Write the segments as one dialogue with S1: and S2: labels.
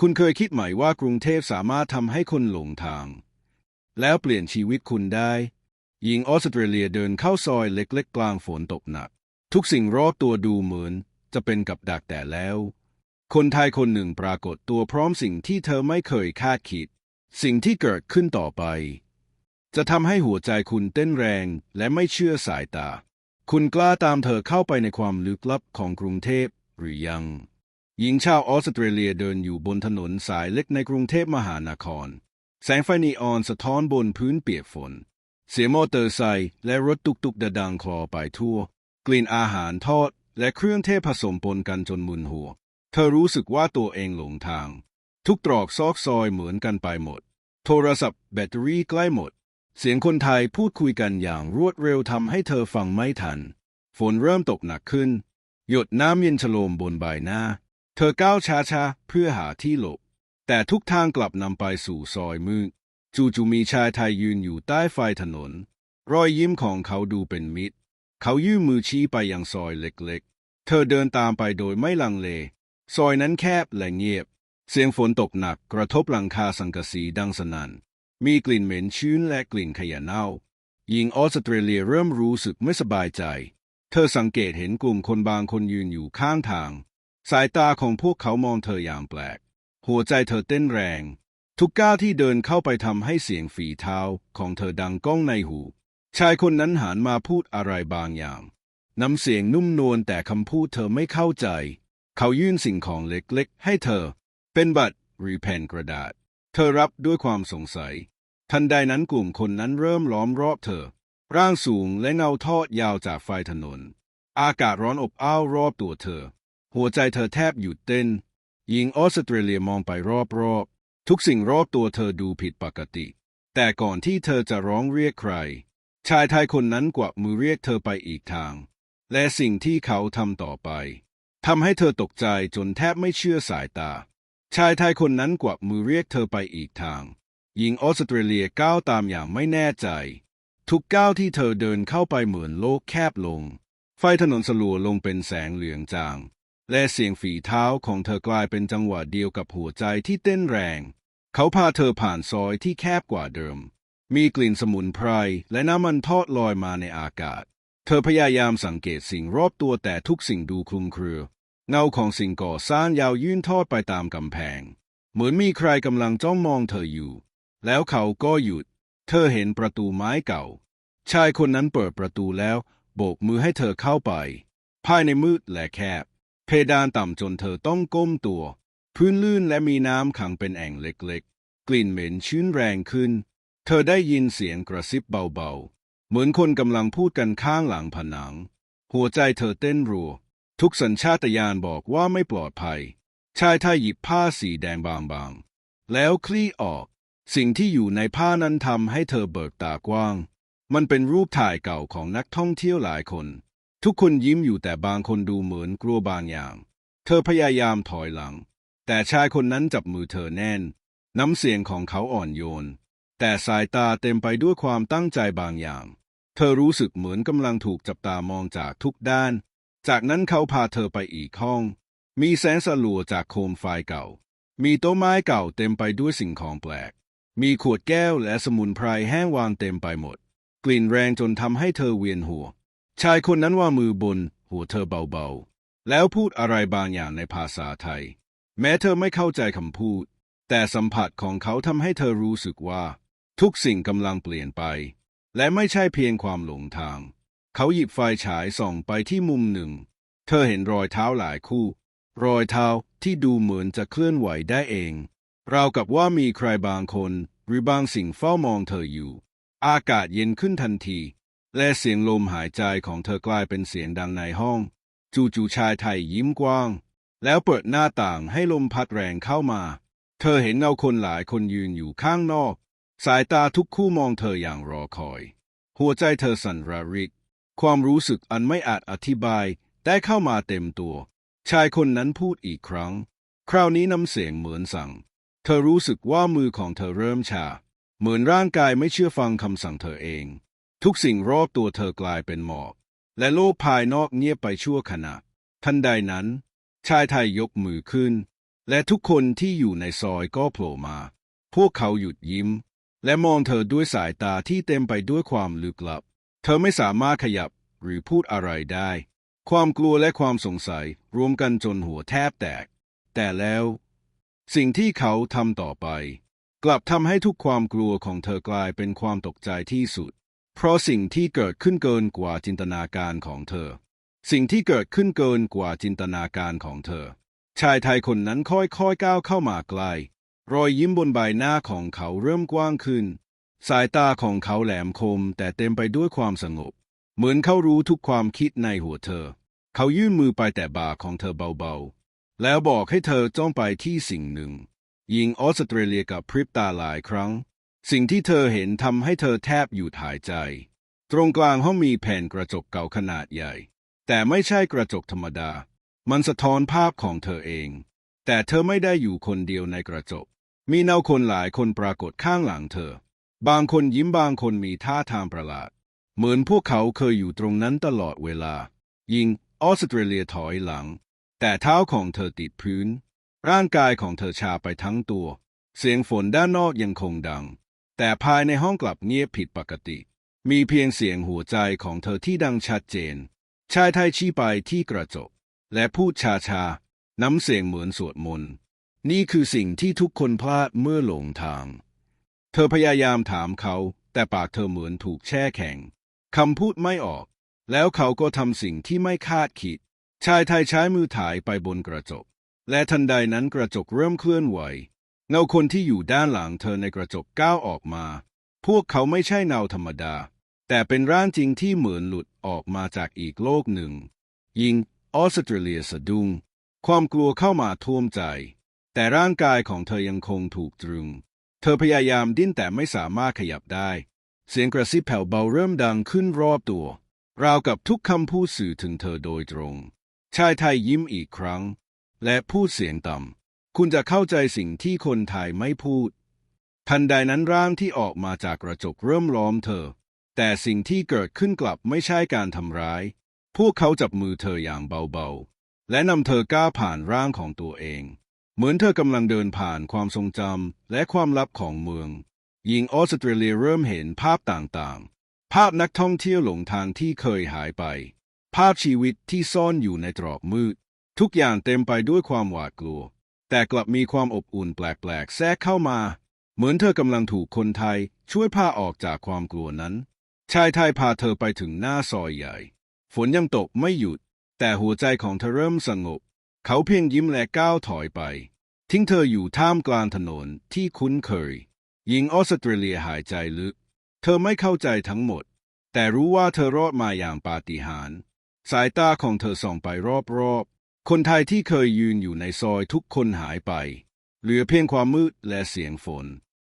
S1: คุณเคยคิดไหมว่ากรุงเทพสามารถทำให้คนหลงทาง แล้วเปลี่ยนชีวิตคุณได้ หญิงออสเตรเลียเดินเข้าซอยเล็กๆ กลางฝนตกหนัก ทุกสิ่งรอบตัวดูเหมือน จะเป็นกับดักแต่แล้ว คนไทยคนหนึ่งปรากฏตัวพร้อมสิ่งที่เธอไม่เคยคาดคิด สิ่งที่เกิดขึ้นต่อไป จะทำให้หัวใจคุณเต้นแรงและไม่เชื่อสายตา คุณกล้าตามเธอเข้าไปในความลึกลับของกรุงเทพหรือยัง หญิงชาวออสเตรเลียเดินอยู่บนถนนสายเล็กในกรุงเทพมหานคร แสงไฟนีออนสะท้อนบนพื้นเปียกฝน เสียงมอเตอร์ไซค์และรถตุกๆดดังคลอไปทั่ว กลิ่นอาหารทอดและเครื่องเทศผสมปนกันจนมึนหัว เธอรู้สึกว่าตัวเองหลงทาง ทุกตรอกซอกซอยเหมือนกันไปหมด โทรศัพท์แบตเตอรี่ใกล้หมด เสียงคนไทยพูดคุยกันอย่างรวดเร็วทำให้เธอฟังไม่ทัน ฝนเริ่มตกหนักขึ้น หยดน้ำเย็นฉโลมบนใบหน้า เธอก้าวช้าๆ เพื่อหาที่หลบ แต่ทุกทางกลับนำไปสู่ซอยมืดจู่ๆมีชายไทยยืนอยู่ใต้ไฟถนน รอยยิ้มของเขาดูเป็นมิตร เขายื่นมือชี้ไปยังซอยเล็กๆ เธอเดินตามไปโดยไม่ลังเล ซอยนั้นแคบและเงียบ เสียงฝนตกหนักกระทบหลังคาสังกะสีดังสนั่น มีกลิ่นเหม็นชื้นและกลิ่นขยะเน่า หญิงออสเตรเลียเริ่มรู้สึกไม่สบายใจ เธอสังเกตเห็นกลุ่มคนบางคนยืนอยู่ข้างทาง สายตาของพวกเขามองเธออย่างแปลก หัวใจเธอเต้นแรง ทุกก้าวที่เดินเข้าไปทำให้เสียงฝีเท้าของเธอดังก้องในหู ชายคนนั้นหันมาพูดอะไรบางอย่าง น้ำเสียงนุ่มนวลแต่คำพูดเธอไม่เข้าใจ เขายื่นสิ่งของเล็กๆ ให้เธอ เป็นบัตรหรือแผ่นกระดาษ เธอรับด้วยความสงสัย ทันใดนั้นกลุ่มคนนั้นเริ่มล้อมรอบเธอ ร่างสูงและเงาทอดยาวจากไฟถนน อากาศร้อนอบอ้าวรอบตัวเธอ หัวใจเธอแทบหยุดเต้นหญิงออสเตรเลียมองไปรอบๆ ทุกสิ่งรอบตัวเธอดูผิดปกติ แต่ก่อนที่เธอจะร้องเรียกใคร ชายไทยคนนั้นกวักมือเรียกเธอไปอีกทาง และสิ่งที่เขาทำต่อไปทำให้เธอตกใจจนแทบไม่เชื่อสายตา ชายไทยคนนั้นกวักมือเรียกเธอไปอีกทาง หญิงออสเตรเลียก้าวตามอย่างไม่แน่ใจ ทุกก้าวที่เธอเดินเข้าไปเหมือนโลกแคบลง ไฟถนนสลัวลงเป็นแสงเหลืองจาง และเสียงฝีเท้าของเธอกลายเป็นจังหวะเดียวกับหัวใจที่เต้นแรง เขาพาเธอผ่านซอยที่แคบกว่าเดิม มีกลิ่นสมุนไพรและน้ำมันทอดลอยมาในอากาศ เธอพยายามสังเกตสิ่งรอบตัวแต่ทุกสิ่งดูคลุมเครือ เงาของสิ่งก่อสร้างยาวยื่นทอดไปตามกำแพง เหมือนมีใครกำลังจ้องมองเธออยู่ แล้วเขาก็หยุด เธอเห็นประตูไม้เก่า ชายคนนั้นเปิดประตูแล้ว โบกมือให้เธอเข้าไป ภายในมืดและแคบ เพดานต่ำจนเธอต้องก้มตัว พื้นลื่นและมีน้ำขังเป็นแอ่งเล็กๆ กลิ่นเหม็นชื้นแรงขึ้น เธอได้ยินเสียงกระซิบเบาๆ เหมือนคนกำลังพูดกันข้างหลังผนัง หัวใจเธอเต้นรัว ทุกสัญชาตญาณบอกว่าไม่ปลอดภัย ชายไทยหยิบผ้าสีแดงบางๆ แล้วคลี่ออก สิ่งที่อยู่ในผ้านั้นทำให้เธอเบิกตากว้าง มันเป็นรูปถ่ายเก่าของนักท่องเที่ยวหลายคน ทุกคนยิ้มอยู่แต่บางคนดูเหมือนกลัวบางอย่าง เธอพยายามถอยหลัง แต่ชายคนนั้นจับมือเธอแน่น น้ำเสียงของเขาอ่อนโยน แต่สายตาเต็มไปด้วยความตั้งใจบางอย่าง เธอรู้สึกเหมือนกำลังถูกจับตามองจากทุกด้าน จากนั้นเขาพาเธอไปอีกห้อง มีแสงสลัวจากโคมไฟเก่า มีโต๊ะไม้เก่าเต็มไปด้วยสิ่งของแปลก มีขวดแก้วและสมุนไพรแห้งวางเต็มไปหมด กลิ่นแรงจนทำให้เธอเวียนหัว ชายคนนั้นว่ามือบน หัวเธอเบาๆ แล้วพูดอะไรบางอย่างในภาษาไทย แม้เธอไม่เข้าใจคำพูด แต่สัมผัสของเขาทำให้เธอรู้สึกว่า ทุกสิ่งกำลังเปลี่ยนไป และไม่ใช่เพียงความหลงทาง เขาหยิบไฟฉายส่องไปที่มุมหนึ่ง เธอเห็นรอยเท้าหลายคู่ รอยเท้าที่ดูเหมือนจะเคลื่อนไหวได้เอง ราวกับว่ามีใครบางคน หรือบางสิ่งเฝ้ามองเธออยู่ อากาศเย็นขึ้นทันที และเสียงลมหายใจของเธอกลายเป็นเสียงดังในห้อง จู่ๆชายไทยยิ้มกว้าง แล้วเปิดหน้าต่างให้ลมพัดแรงเข้ามา เธอเห็นเงาคนหลายคนยืนอยู่ข้างนอก สายตาทุกคู่มองเธออย่างรอคอย หัวใจเธอสั่นระริก ความรู้สึกอันไม่อาจอธิบายได้เข้ามาเต็มตัว ชายคนนั้นพูดอีกครั้ง คราวนี้น้ำเสียงเหมือนสั่ง เธอรู้สึกว่ามือของเธอเริ่มชา เหมือนร่างกายไม่เชื่อฟังคำสั่งเธอเอง ทุกสิ่งรอบตัวเธอกลายเป็นหมอก และโลกภายนอกเงียบไปชั่วขณะ ทันใดนั้น ชายไทยยกมือขึ้น และทุกคนที่อยู่ในซอยก็โผล่มา พวกเขาหยุดยิ้ม และมองเธอด้วยสายตาที่เต็มไปด้วยความลึกลับ เธอไม่สามารถขยับหรือพูดอะไรได้ ความกลัวและความสงสัยรวมกันจนหัวแทบแตก แต่แล้ว สิ่งที่เขาทำต่อไป กลับทำให้ทุกความกลัวของเธอกลายเป็นความตกใจที่สุด เพราะสิ่งที่เกิดขึ้นเกินกว่าจินตนาการของเธอ สิ่งที่เกิดขึ้นเกินกว่าจินตนาการของเธอ ชายไทยคนนั้นค่อยๆก้าวเข้ามาใกล้รอยยิ้มบนใบหน้าของเขาเริ่มกว้างขึ้น สายตาของเขาแหลมคมแต่เต็มไปด้วยความสงบ เหมือนเขารู้ทุกความคิดในหัวเธอ เขายื่นมือไปแต่บ่าของเธอเบาๆ แล้วบอกให้เธอจ้องไปที่สิ่งหนึ่งหญิงออสเตรเลียกับพริบตาหลายครั้ง สิ่งที่เธอเห็นทำให้เธอแทบหยุดหายใจ ตรงกลางห้องมีแผ่นกระจกเก่าขนาดใหญ่ แต่ไม่ใช่กระจกธรรมดา มันสะท้อนภาพของเธอเอง แต่เธอไม่ได้อยู่คนเดียวในกระจก มีเนาคนหลายคนปรากฏข้างหลังเธอ บางคนยิ้มบางคนมีท่าทางประหลาด เหมือนพวกเขาเคยอยู่ตรงนั้นตลอดเวลา ยิงออสเตรเลียถอยหลัง แต่เท้าของเธอติดพื้น ร่างกายของเธอชาไปทั้งตัว เสียงฝนด้านนอกยังคงดัง แต่ภายในห้องกลับเงียบผิดปกติ มีเพียงเสียงหัวใจของเธอที่ดังชัดเจน ชายไทยชี้ไปที่กระจก และพูดชาๆน้ำเสียงเหมือนสวดมนต์ นี่คือสิ่งที่ทุกคนพลาดเมื่อหลงทาง เธอพยายามถามเขา แต่ปากเธอเหมือนถูกแช่แข็ง คำพูดไม่ออก แล้วเขาก็ทำสิ่งที่ไม่คาดคิด ชายไทยใช้มือถ่ายไปบนกระจก และทันใดนั้นกระจกเริ่มเคลื่อนไหว เงาคนที่อยู่ด้านหลังเธอในกระจกก้าวออกมา พวกเขาไม่ใช่เงาธรรมดา แต่เป็นร่างจริงที่เหมือนหลุดออกมาจากอีกโลกหนึ่ง ยิงออสเตรเลียสะดุ้ง ความกลัวเข้ามาท่วมใจ แต่ร่างกายของเธอยังคงถูกตรึง เธอพยายามดิ้นแต่ไม่สามารถขยับได้ เสียงกระซิบแผ่วเบาเริ่มดังขึ้นรอบตัว ราวกับทุกคำพูดสื่อถึงเธอโดยตรง ชายไทยยิ้มอีกครั้ง และพูดเสียงต่ำ คุณจะเข้าใจสิ่งที่คนไทยไม่พูด ทันใดนั้นร่างที่ออกมาจากกระจกเริ่มล้อมเธอ แต่สิ่งที่เกิดขึ้นกลับไม่ใช่การทำร้าย พวกเขาจับมือเธออย่างเบาๆ และนำเธอก้าวผ่านร่างของตัวเอง เหมือนเธอกำลังเดินผ่านความทรงจำและความลับของเมือง หญิงออสเตรเลียเริ่มเห็นภาพต่างๆ ภาพนักท่องเที่ยวหลงทางที่เคยหายไป ภาพชีวิตที่ซ่อนอยู่ในตรอกมืด ทุกอย่างเต็มไปด้วยความหวาดกลัว แต่กลับมีความอบอุ่นแปลกๆ แทรกเข้ามา เหมือนเธอกำลังถูกคนไทยช่วยพาออกจากความกลัวนั้น ชายไทยพาเธอไปถึงหน้าซอยใหญ่ ฝนยังตกไม่หยุด แต่หัวใจของเธอเริ่มสงบ เขาเพียงยิ้มและก้าวถอยไป ทิ้งเธออยู่ท่ามกลางถนนที่คุ้นเคย หญิงออสเตรเลียหายใจลึก เธอไม่เข้าใจทั้งหมด แต่รู้ว่าเธอรอดมาอย่างปาฏิหาริย์สายตาของเธอส่องไปรอบๆ คนไทยที่เคยยืนอยู่ในซอยทุกคนหายไป เหลือเพียงความมืดและเสียงฝน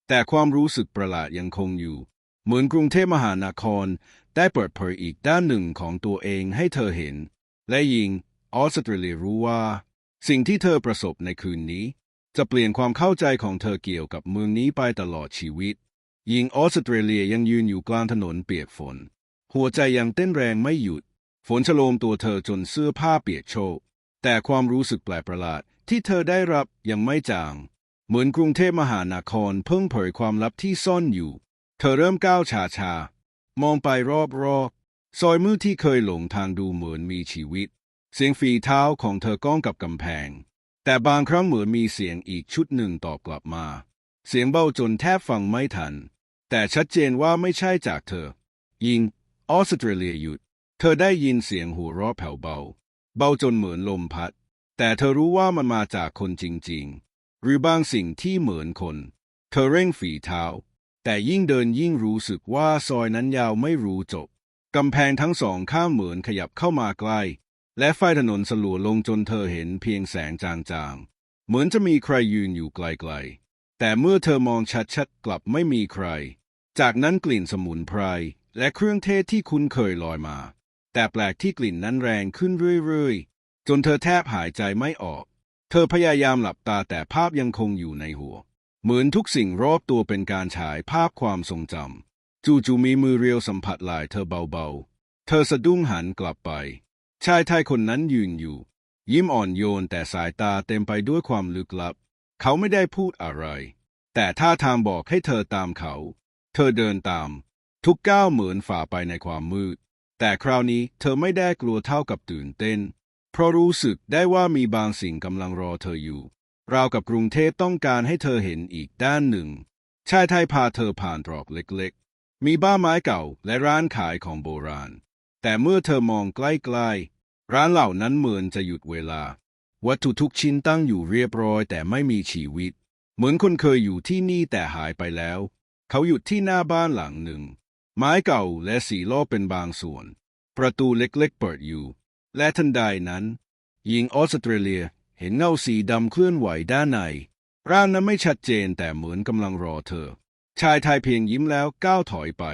S1: แต่ความรู้สึกประหลาดยังคงอยู่ เหมือนกรุงเทพมหานคร ได้เปิดเผยอีกด้านหนึ่งของตัวเองให้เธอเห็น และยิงออสเตรเลียรู้ว่า สิ่งที่เธอประสบในคืนนี้ จะเปลี่ยนความเข้าใจของเธอเกี่ยวกับเมืองนี้ไปตลอดชีวิตหญิงออสเตรเลียยังยืนอยู่กลางถนนเปียกฝน หัวใจยังเต้นแรงไม่หยุด ฝนฉโลมตัวเธอจนเสื้อผ้าเปียกโชก แต่ความรู้สึกแปลกประหลาดที่เธอได้รับยังไม่จาง เหมือนกรุงเทพมหานครเพิ่งเผยความลับที่ซ่อนอยู่ เธอเริ่มก้าวช้าชาๆมองไปรอบๆซอยมืดที่เคยหลงทางดูเหมือนมีชีวิต เสียงฝีเท้าของเธอก้องกับกำแพง แต่บางครั้งเหมือนมีเสียงอีกชุดหนึ่งตอบกลับมา เสียงเบาจนแทบฟังไม่ทัน แต่ชัดเจนว่าไม่ใช่จากเธอ ยิงออสเตรเลียหยุด เธอได้ยินเสียงหัวเราะแผ่วเบา เบาจนเหมือนลมพัด แต่เธอรู้ว่ามันมาจากคนจริงๆ หรือบางสิ่งที่เหมือนคน เธอเร่งฝีเท้า แต่ยิ่งเดินยิ่งรู้สึกว่าซอยนั้นยาวไม่รู้จบ กำแพงทั้งสองข้างเหมือนขยับเข้ามาใกล้ และไฟถนนสลัวลงจนเธอเห็นเพียงแสงจางๆ เหมือนจะมีใครยืนอยู่ไกลๆ แต่เมื่อเธอมองชัดๆ กลับไม่มีใคร จากนั้นกลิ่นสมุนไพรและเครื่องเทศที่คุ้นเคยลอยมา แต่แปลกที่กลิ่นนั้นแรงขึ้นเรื่อยๆ จนเธอแทบหายใจไม่ออก เธอพยายามหลับตาแต่ภาพยังคงอยู่ในหัว เหมือนทุกสิ่งรอบตัวเป็นการฉายภาพความทรงจำจู่ๆมีมือเรียวสัมผัสไหล่เธอเบาๆ เธอสะดุ้งหันกลับไป ชายไทยคนนั้นยืนอยู่ ยิ้มอ่อนโยนแต่สายตาเต็มไปด้วยความลึกลับ เขาไม่ได้พูดอะไร แต่ท่าทางบอกให้เธอตามเขา เธอเดินตาม ทุกก้าวเหมือนฝ่าไปในความมืด แต่คราวนี้เธอไม่ได้กลัวเท่ากับตื่นเต้น เพราะรู้สึกได้ว่ามีบางสิ่งกำลังรอเธออยู่ ราวกับกรุงเทพต้องการให้เธอเห็นอีกด้านหนึ่ง ชายไทยพาเธอผ่านตรอกเล็กๆ มีบ้านไม้เก่าและร้านขายของโบราณ แต่เมื่อเธอมองใกล้ๆ ร้านเหล่านั้นเหมือนจะหยุดเวลา วัตถุทุกชิ้นตั้งอยู่เรียบร้อยแต่ไม่มีชีวิต เหมือนคนเคยอยู่ที่นี่แต่หายไปแล้ว เขาหยุดที่หน้าบ้านหลังหนึ่ง ไม้เก่าและสีล้อเป็นบางส่วน ประตูเล็กๆเปิดอยู่ และทันใดนั้นหญิงออสเตรเลียเห็นเงาสีดำเคลื่อนไหวด้านใน ร่างนั้นไม่ชัดเจนแต่เหมือนกำลังรอเธอ ชายไทยเพียงยิ้มแล้วก้าวถอยไป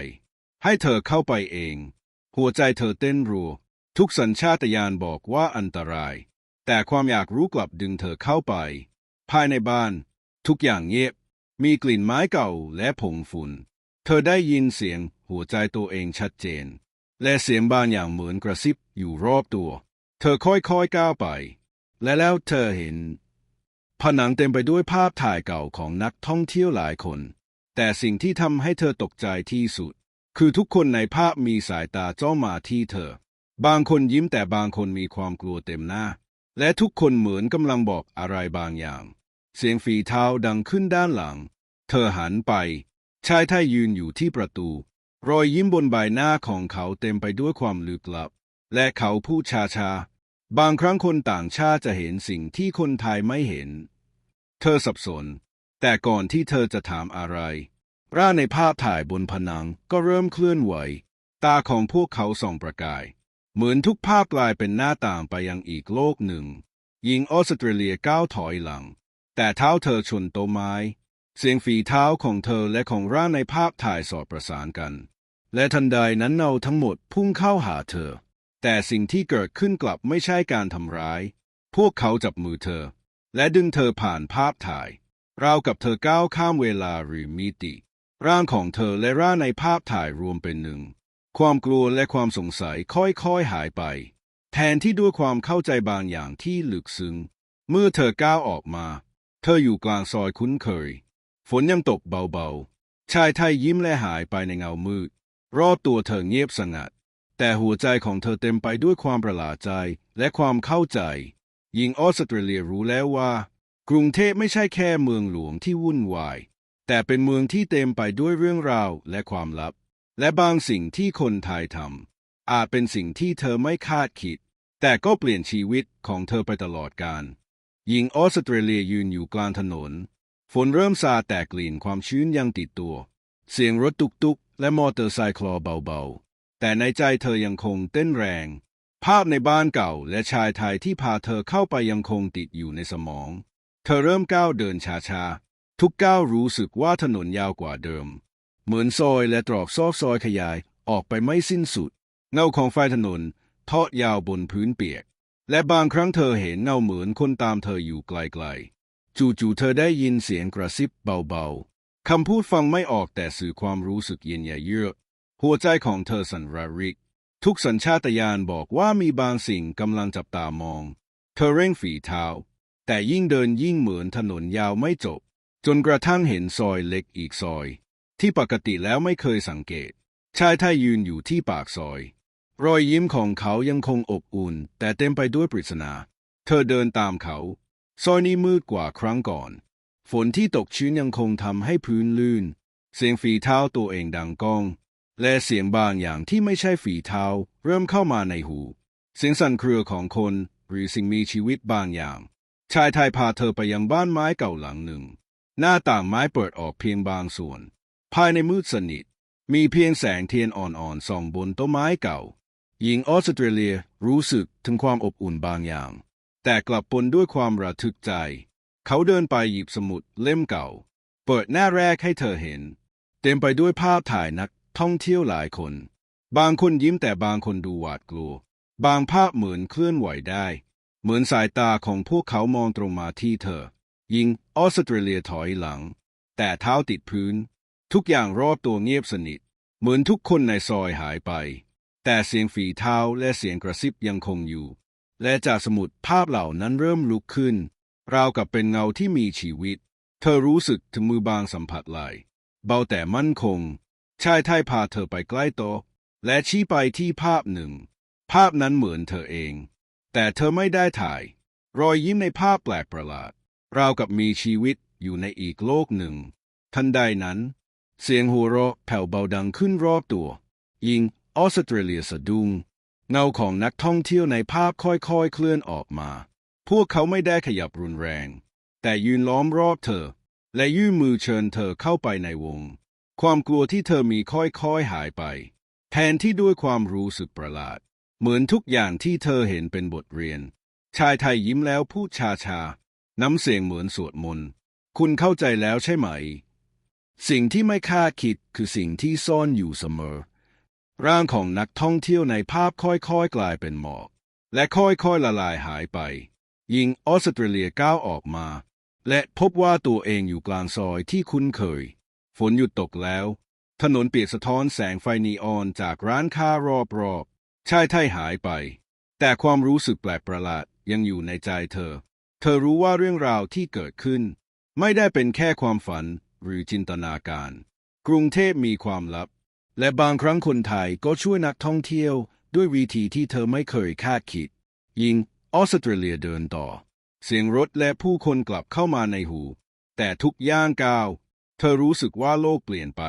S1: ให้เธอเข้าไปเอง หัวใจเธอเต้นรัว ทุกสัญชาตญาณบอกว่าอันตราย แต่ความอยากรู้กลับดึงเธอเข้าไป ภายในบ้าน ทุกอย่างเงียบ มีกลิ่นไม้เก่าและผงฝุ่น เธอได้ยินเสียง หัวใจตัวเองชัดเจน และเสียงบางอย่างเหมือนกระซิบอยู่รอบตัว เธอค่อยๆก้าวไป และแล้วเธอเห็น ผนังเต็มไปด้วยภาพถ่ายเก่าของนักท่องเที่ยวหลายคน แต่สิ่งที่ทำให้เธอตกใจที่สุด คือทุกคนในภาพมีสายตาจ้องมาที่เธอ บางคนยิ้มแต่บางคนมีความกลัวเต็มหน้า และทุกคนเหมือนกำลังบอกอะไรบางอย่าง เสียงฝีเท้าดังขึ้นด้านหลัง เธอหันไปชายไทยยืนอยู่ที่ประตู รอยยิ้มบนใบหน้าของเขาเต็มไปด้วยความลึกลับ และเขาพูดช้าๆ บางครั้งคนต่างชาติจะเห็นสิ่งที่คนไทยไม่เห็น เธอสับสน แต่ก่อนที่เธอจะถามอะไรร่างในภาพถ่ายบนผนังก็เริ่มเคลื่อนไหว ตาของพวกเขาส่องประกาย เหมือนทุกภาพกลายเป็นหน้าต่างไปยังอีกโลกหนึ่ง หญิงออสเตรเลียก้าวถอยหลัง แต่เท้าเธอชนโต๊ะไม้ เสียงฝีเท้าของเธอและของร่างในภาพถ่ายสอดประสานกัน และทันใดนั้นเงาทั้งหมดพุ่งเข้าหาเธอ แต่สิ่งที่เกิดขึ้นกลับไม่ใช่การทำร้าย พวกเขาจับมือเธอ และดึงเธอผ่านภาพถ่ายราวกับเธอก้าวข้ามเวลาหรือมิติ ร่างของเธอและร่างในภาพถ่ายรวมเป็นหนึ่ง ความกลัวและความสงสัยค่อยๆหายไป แทนที่ด้วยความเข้าใจบางอย่างที่ลึกซึ้ง เมื่อเธอก้าวออกมา เธออยู่กลางซอยคุ้นเคย ฝนยังตกเบาๆ ชายไทยยิ้มและหายไปในเงามืด รอบตัวเธอเงียบสงัด แต่หัวใจของเธอเต็มไปด้วยความประหลาดใจและความเข้าใจ หญิงออสเตรเลียรู้แล้วว่า กรุงเทพไม่ใช่แค่เมืองหลวงที่วุ่นวาย แต่เป็นเมืองที่เต็มไปด้วยเรื่องราวและความลับ และบางสิ่งที่คนไทยทำอาจเป็นสิ่งที่เธอไม่คาดคิด แต่ก็เปลี่ยนชีวิตของเธอไปตลอดกาลหญิงออสเตรเลียยืนอยู่กลางถนน ฝนเริ่มซาแต่กลิ่นความชื้นยังติดตัว เสียงรถตุกๆและมอเตอร์ไซค์คลอเบาๆ แต่ในใจเธอยังคงเต้นแรง ภาพในบ้านเก่าและชายไทยที่พาเธอเข้าไปยังคงติดอยู่ในสมอง เธอเริ่มก้าวเดินช้าๆ ทุกก้าวรู้สึกว่าถนนยาวกว่าเดิม เหมือนซอยและตรอกซอกซอยขยายออกไปไม่สิ้นสุด เงาของไฟถนนทอดยาวบนพื้นเปียก และบางครั้งเธอเห็นเงาเหมือนคนตามเธออยู่ไกลๆ จู่ๆเธอได้ยินเสียงกระซิบเบาๆ คำพูดฟังไม่ออกแต่สื่อความรู้สึกเย็นยเยือก หัวใจของเธอสั่นระริก ทุกสัญชาตญาณบอกว่ามีบางสิ่งกำลังจับตามอง เธอเร่งฝีเท้า แต่ยิ่งเดินยิ่งเหมือนถนนยาวไม่จบ จนกระทั่งเห็นซอยเล็กอีกซอย ที่ปกติแล้วไม่เคยสังเกต ชายไทยยืนอยู่ที่ปากซอย รอยยิ้มของเขายังคงอบอุ่น แต่เต็มไปด้วยปริศนา เธอเดินตามเขา ซอยนี้มืดกว่าครั้งก่อน ฝนที่ตกชื้นยังคงทำให้พื้นลื่น เสียงฝีเท้าตัวเองดังก้อง และเสียงบางอย่างที่ไม่ใช่ฝีเท้า เริ่มเข้ามาในหู เสียงสั่นเครือของคน หรือสิ่งมีชีวิตบางอย่าง ชายไทยพาเธอไปยังบ้านไม้เก่าหลังหนึ่ง หน้าต่างไม้เปิดออกเพียงบางส่วน ภายในมืดสนิท มีเพียงแสงเทียนอ่อนๆส่องบนต้นไม้เก่า หญิงออสเตรเลียรู้สึกถึงความอบอุ่นบางอย่าง แต่กลับปนด้วยความระทึกใจ เขาเดินไปหยิบสมุดเล่มเก่า เปิดหน้าแรกให้เธอเห็น เต็มไปด้วยภาพถ่ายนักท่องเที่ยวหลายคน บางคนยิ้มแต่บางคนดูหวาดกลัว บางภาพเหมือนเคลื่อนไหวได้ เหมือนสายตาของพวกเขามองตรงมาที่เธอหญิงออสเตรเลียถอยหลัง แต่เท้าติดพื้น ทุกอย่างรอบตัวเงียบสนิท เหมือนทุกคนในซอยหายไป แต่เสียงฝีเท้าและเสียงกระซิบยังคงอยู่ และจากสมุดภาพเหล่านั้นเริ่มลุกขึ้น ราวกับเป็นเงาที่มีชีวิต เธอรู้สึกถึงมือบางสัมผัสไหลเบาแต่มั่นคง ชายไทยพาเธอไปใกล้โต๊ะและชี้ไปที่ภาพหนึ่ง ภาพนั้นเหมือนเธอเอง แต่เธอไม่ได้ถ่าย รอยยิ้มในภาพแปลกประหลาด ราวกับมีชีวิตอยู่ในอีกโลกหนึ่ง ทันใดนั้น เสียงหัวเราะแผ่วเบาดังขึ้นรอบตัว ยิงออสเตรเลียสะดุ้ง เงาของนักท่องเที่ยวในภาพค่อยๆ เคลื่อนออกมา พวกเขาไม่ได้ขยับรุนแรง แต่ยืนล้อมรอบเธอ และยื่นมือเชิญเธอเข้าไปในวง ความกลัวที่เธอมีค่อยๆหายไป แทนที่ด้วยความรู้สึกประหลาด เหมือนทุกอย่างที่เธอเห็นเป็นบทเรียน ชายไทยยิ้มแล้วพูดชาๆ น้ำเสียงเหมือนสวดมนต์ คุณเข้าใจแล้วใช่ไหม สิ่งที่ไม่คาดคิดคือสิ่งที่ซ่อนอยู่เสมอ ร่างของนักท่องเที่ยวในภาพค่อยๆ กลายเป็นหมอก และค่อยๆ ละลายหายไป ยิงออสเตรเลียก้าวออกมา และพบว่าตัวเองอยู่กลางซอยที่คุ้นเคย ฝนหยุดตกแล้ว ถนนเปียกสะท้อนแสงไฟนีออนจากร้านค้ารอบๆชายไทยหายไป แต่ความรู้สึกแปลกประหลาดยังอยู่ในใจเธอ เธอรู้ว่าเรื่องราวที่เกิดขึ้น ไม่ได้เป็นแค่ความฝันหรือจินตนาการ กรุงเทพมีความลับ และบางครั้งคนไทยก็ช่วยนักท่องเที่ยว ด้วยวิธีที่เธอไม่เคยคาดคิด ยิงออสเตรเลียเดินต่อ เสียงรถและผู้คนกลับเข้ามาในหู แต่ทุกย่างก้าว เธอรู้สึกว่าโลกเปลี่ยนไป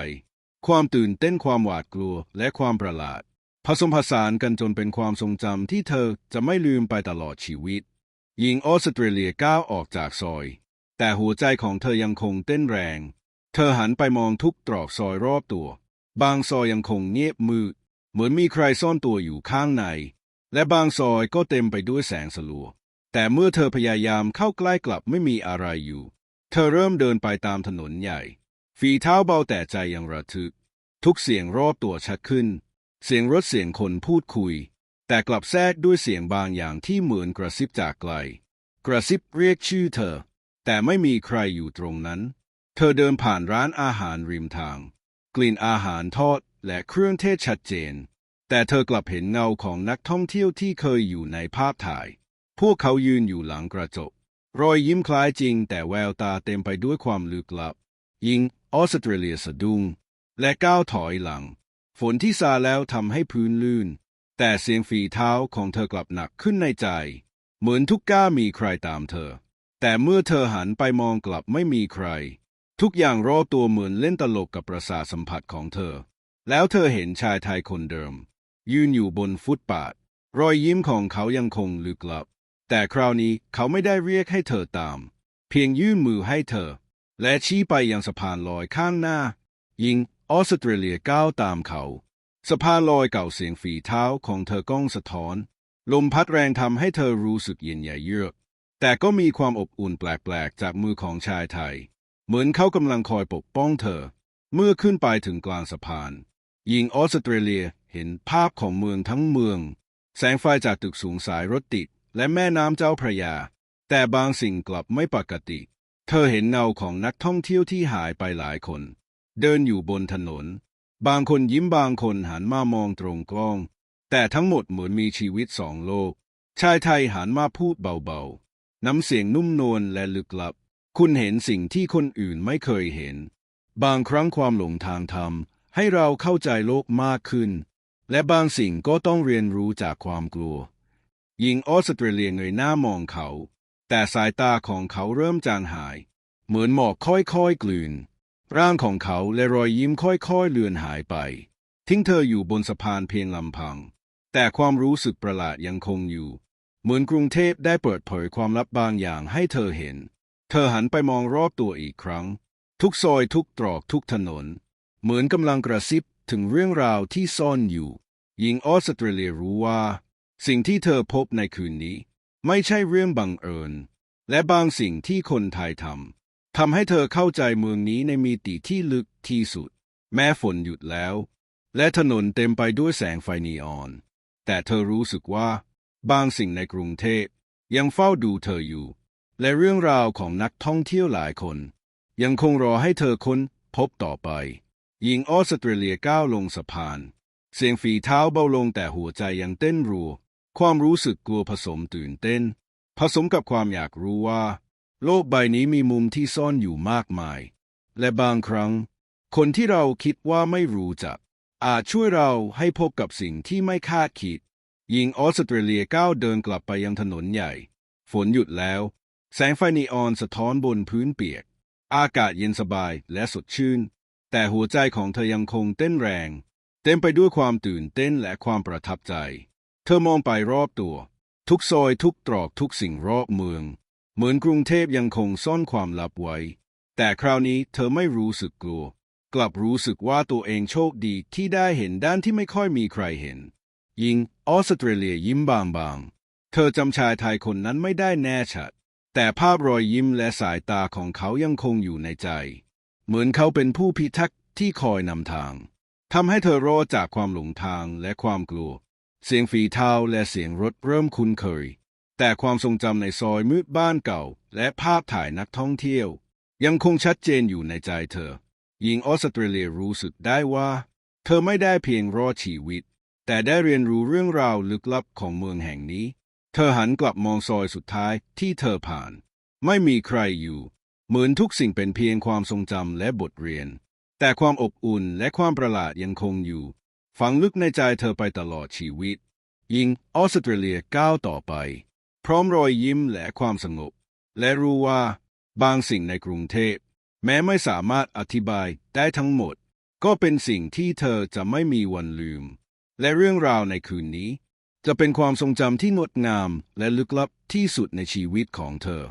S1: ความตื่นเต้นความหวาดกลัวและความประหลาด ผสมผสานกันจนเป็นความทรงจำที่เธอจะไม่ลืมไปตลอดชีวิตหญิงออสเตรเลียก้าวออกจากซอย แต่หัวใจของเธอยังคงเต้นแรง เธอหันไปมองทุกตรอกซอยรอบตัว บางซอยยังคงเงียบมืด เหมือนมีใครซ่อนตัวอยู่ข้างใน และบางซอยก็เต็มไปด้วยแสงสลัว แต่เมื่อเธอพยายามเข้าใกล้กลับไม่มีอะไรอยู่ เธอเริ่มเดินไปตามถนนใหญ่ ฝีเท้าเบาแต่ใจยังระทึก ทุกเสียงรอบตัวชัดขึ้น เสียงรถเสียงคนพูดคุย แต่กลับแทรกด้วยเสียงบางอย่างที่เหมือนกระซิบจากไกล กระซิบเรียกชื่อเธอ แต่ไม่มีใครอยู่ตรงนั้น เธอเดินผ่านร้านอาหารริมทาง ลิ่นอาหารทอดและเครื่องเทศชัดเจน แต่เธอกลับเห็นเงาของนักท่องเที่ยวที่เคยอยู่ในภาพถ่าย พวกเขายืนอยู่หลังกระจก รอยยิ้มคล้ายจริง แต่แววตาเต็มไปด้วยความลึกลับ ยิงออสเตรเลียสะดุ้งและก้าวถอยหลัง ฝนที่ซาแล้วทำให้พื้นลื่น แต่เสียงฝีเท้าของเธอกลับหนักขึ้นในใจ เหมือนทุกก้ามีใครตามเธอ แต่เมื่อเธอหันไปมองกลับไม่มีใคร ทุกอย่างรอบตัวเหมือนเล่นตลกกับประสาสัมผัสของเธอ แล้วเธอเห็นชายไทยคนเดิม ยืนอยู่บนฟุตบาทรอยยิ้มของเขายังคงลึกลับ แต่คราวนี้เขาไม่ได้เรียกให้เธอตาม เพียงยื่นมือให้เธอ และชี้ไปยังสะพานลอยข้างหน้า ยิงออสเตรเลียก้าวตามเขา สะพานลอยเก่าเสียงฝีเท้าของเธอก้องสะท้อน ลมพัดแรงทำให้เธอรู้สึกเย็นใหญ่เยือกแต่ก็มีความอบอุ่นแปลกๆ จากมือของชายไทย เหมือนเขากำลังคอยปกป้องเธอ เมื่อขึ้นไปถึงกลางสะพาน หญิงออสเตรเลียเห็นภาพของเมืองทั้งเมือง แสงไฟจากตึกสูงสายรถติด และแม่น้ำเจ้าพระยา แต่บางสิ่งกลับไม่ปกติ เธอเห็นเงาของนักท่องเที่ยวที่หายไปหลายคน เดินอยู่บนถนน บางคนยิ้มบางคนหันมามองตรงกล้อง แต่ทั้งหมดเหมือนมีชีวิตสองโลก ชายไทยหันมาพูดเบาๆ น้ำเสียงนุ่มนวลและลึกลับ คุณเห็นสิ่งที่คนอื่นไม่เคยเห็น บางครั้งความหลงทางธรรม ให้เราเข้าใจโลกมากขึ้น และบางสิ่งก็ต้องเรียนรู้จากความกลัวหญิงออสเตรเลียเงยหน้ามองเขา แต่สายตาของเขาเริ่มจางหาย เหมือนหมอกค่อยๆกลืน ร่างของเขาและรอยยิ้มค่อยๆเลือนหายไป ทิ้งเธออยู่บนสะพานเพียงลำพัง แต่ความรู้สึกประหลาดยังคงอยู่ เหมือนกรุงเทพได้เปิดเผยความลับบางอย่างให้เธอเห็น เธอหันไปมองรอบตัวอีกครั้ง ทุกซอยทุกตรอกทุกถนน เหมือนกำลังกระซิบถึงเรื่องราวที่ซ่อนอยู่ หญิงออสเตรเลียรู้ว่า สิ่งที่เธอพบในคืนนี้ ไม่ใช่เรื่องบังเอิญ และบางสิ่งที่คนไทยทำทำให้เธอเข้าใจเมืองนี้ในมิติที่ลึกที่สุด แม้ฝนหยุดแล้ว และถนนเต็มไปด้วยแสงไฟนีออน แต่เธอรู้สึกว่า บางสิ่งในกรุงเทพยังเฝ้าดูเธออยู่ และเรื่องราวของนักท่องเที่ยวหลายคน ยังคงรอให้เธอค้นพบต่อไป หญิงออสเตรเลียก้าวลงสะพาน เสียงฝีเท้าเบาลงแต่หัวใจยังเต้นรัว ความรู้สึกกลัวผสมตื่นเต้น ผสมกับความอยากรู้ว่า โลกใบนี้มีมุมที่ซ่อนอยู่มากมาย และบางครั้ง คนที่เราคิดว่าไม่รู้จัก อาจช่วยเราให้พบกับสิ่งที่ไม่คาดคิดหญิงออสเตรเลียก้าวเดินกลับไปยังถนนใหญ่ ฝนหยุดแล้ว แสงไฟนีออนสะท้อนบนพื้นเปียก อากาศเย็นสบายและสดชื่น แต่หัวใจของเธอยังคงเต้นแรง เต็มไปด้วยความตื่นเต้นและความประทับใจ เธอมองไปรอบตัว ทุกซอยทุกตรอกทุกสิ่งรอบเมือง เหมือนกรุงเทพยังคงซ่อนความลับไว้ แต่คราวนี้เธอไม่รู้สึกกลัว กลับรู้สึกว่าตัวเองโชคดีที่ได้เห็นด้านที่ไม่ค่อยมีใครเห็นหญิงออสเตรเลียยิ้มบางๆ เธอจำชายไทยคนนั้นไม่ได้แน่ชัด แต่ภาพรอยยิ้มและสายตาของเขายังคงอยู่ในใจ เหมือนเขาเป็นผู้พิทักษ์ที่คอยนำทางทำให้เธอรอดจากความหลงทางและความกลัว เสียงฝีเท้าและเสียงรถเริ่มคุ้นเคย แต่ความทรงจำในซอยมืดบ้านเก่า และภาพถ่ายนักท่องเที่ยว ยังคงชัดเจนอยู่ในใจเธอ หญิงออสเตรเลียรู้สึกได้ว่า เธอไม่ได้เพียงรอดชีวิต แต่ได้เรียนรู้เรื่องราวลึกลับของเมืองแห่งนี้ เธอหันกลับมองซอยสุดท้ายที่เธอผ่าน ไม่มีใครอยู่ เหมือนทุกสิ่งเป็นเพียงความทรงจำและบทเรียน แต่ความอบอุ่นและความประหลาดยังคงอยู่ ฝังลึกในใจเธอไปตลอดชีวิต ยิงออสเตรเลียก้าวต่อไป พร้อมรอยยิ้มและความสงบ และรู้ว่าบางสิ่งในกรุงเทพ แม้ไม่สามารถอธิบายได้ทั้งหมด ก็เป็นสิ่งที่เธอจะไม่มีวันลืม และเรื่องราวในคืนนี้ จะเป็นความทรงจำที่งดงามและลึกลับที่สุดในชีวิตของเธอ